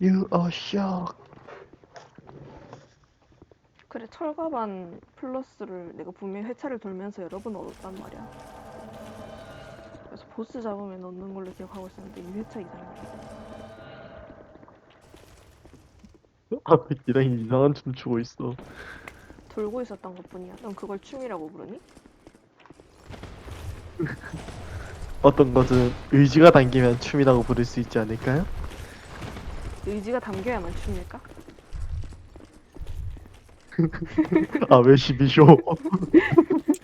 You are shock. 그래 철가반 플러스를 내가 분명히 회차를 돌면서 여러 번 얻었단 말이야. 그래서 보스 잡으면 얻는 걸로 기억하고 있었는데 2회차 이상이야. 아, 기랑이 이상한 춤 추고 있어. 돌고 있었던 것뿐이야. 넌 그걸 춤이라고 부르니? 어떤 것은 의지가 담기면 춤이라고 부를 수 있지 않을까요? 의지가 담겨야만 춤일까? 아, 왜 12쇼?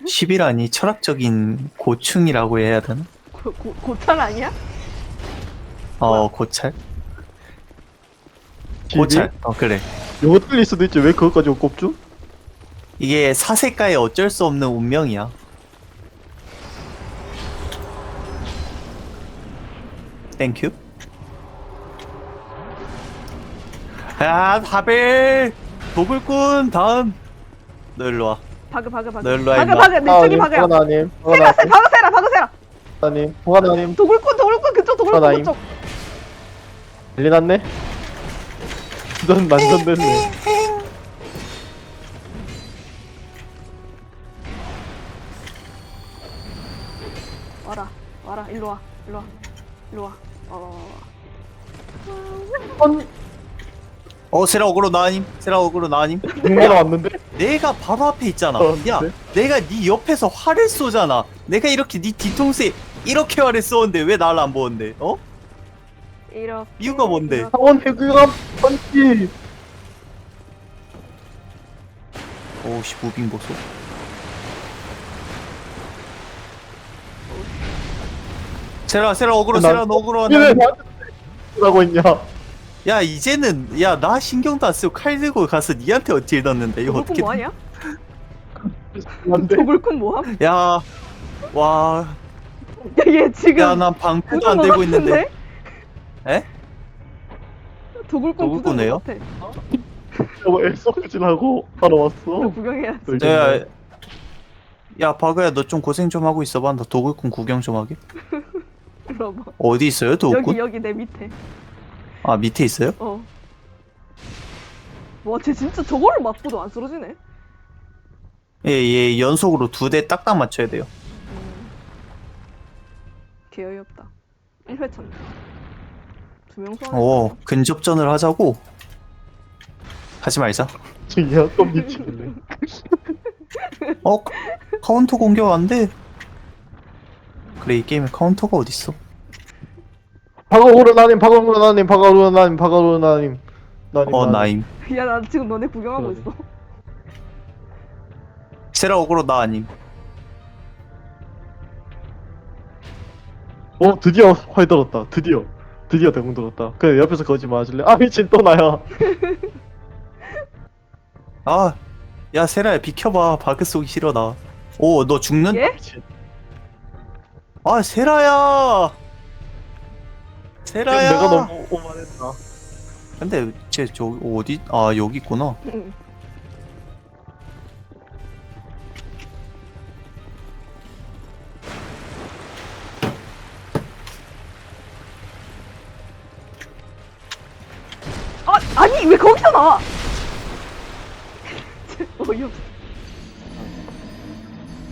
10이라니 철학적인 고충이라고 해야 되나? 고, 고, 고찰 아니야? 어 고찰? 고찰 어 그래 이거 틀릴 수도 있지. 왜 그것까지 꼽죠? 이게 사색가의 어쩔 수 없는 운명이야 땡큐 아 바벨 도굴꾼 다음 너 일로와 바그 바그 바그. 너 일로 와, 바그 임마. 바그 내 쪽이 바그야. 하나님, 세라 세 바그 세라 바그 세라. 하나님, 하나님, 도굴꾼 도굴꾼 그쪽 도굴꾼 하나임. 그쪽. 난리 났네? 넌 완전 됐네. 와라 와라 일로 와 일로 와 일로 와. 어. 어 세라 어그로 나님 세라 어그로 나님 공개가 왔는데? 내가 바로 앞에 있잖아. 어, 야, 네? 내가 네 옆에서 활을 쏘잖아. 내가 이렇게 네 뒤통수에 이렇게 활을 쏘는데 왜 나를 안 보는데? 어? 이렇게. 이유가 뭔데? 이렇게. 사원 해그감 펀치! 오씨 무빙 보소. 세라 세라 어그로 나- 세라 너 어그로 왜 나. 나한테 라고 했냐? 야 이제는 야 나 신경도 안 쓰고 칼 들고 가서 니한테 어딜 넣는데 이거 도굴꾼 어떻게? 뭐하냐? 안돼. 도굴꾼 뭐함? 야, 와, 야얘 지금 야난 방패도 안 들고 같은데? 있는데. 에? 도굴꾼 도굴꾼이에요? 구는 것 같아. 저거 엑소크질하고 하러 너 왔어. 구경해야지. 야, 야 바그야 너 좀 고생 좀 하고 있어봐. 나 도굴꾼 구경 좀 하게. 와봐. 어디 있어요 도굴꾼? 여기 여기 내 밑에. 아 밑에 있어요? 어. 와, 쟤 진짜 저거를 맞고도 안 쓰러지네. 예, 예, 연속으로 두 대 딱딱 맞춰야 돼요. 음. 개어이 없다. 1회차. 두명 소환. 오, 근접전을 하자고? 하지 말자. 중이야 또 미치겠네. 어, 카- 카운터 공격 안 돼. 그래, 이 게임에 카운터가 어딨어? 박아오르 나님, 박아오르 나님, 박아오르 나님, 박아오르 나님. 나님. 어, 나님. 나임. 야, 나 지금 너네 구경하고 그러네. 있어. 세라 어그로 나 아님. 어 드디어 활 들었다. 드디어. 드디어 대공 들었다. 그래 옆에서 거짓 마실래? 아 미친 또 나야. 아, 야, 세라야, 비켜봐. 바크 쏘기 싫어, 나. 오, 너 죽는? 예? 미친. 아, 세라야! 세라야! 내가 너무 오만했다. 근데, 쟤, 저, 어디, 아, 여기 있구나. 응. 아, 아니 왜 거기서 나와? 어이없어.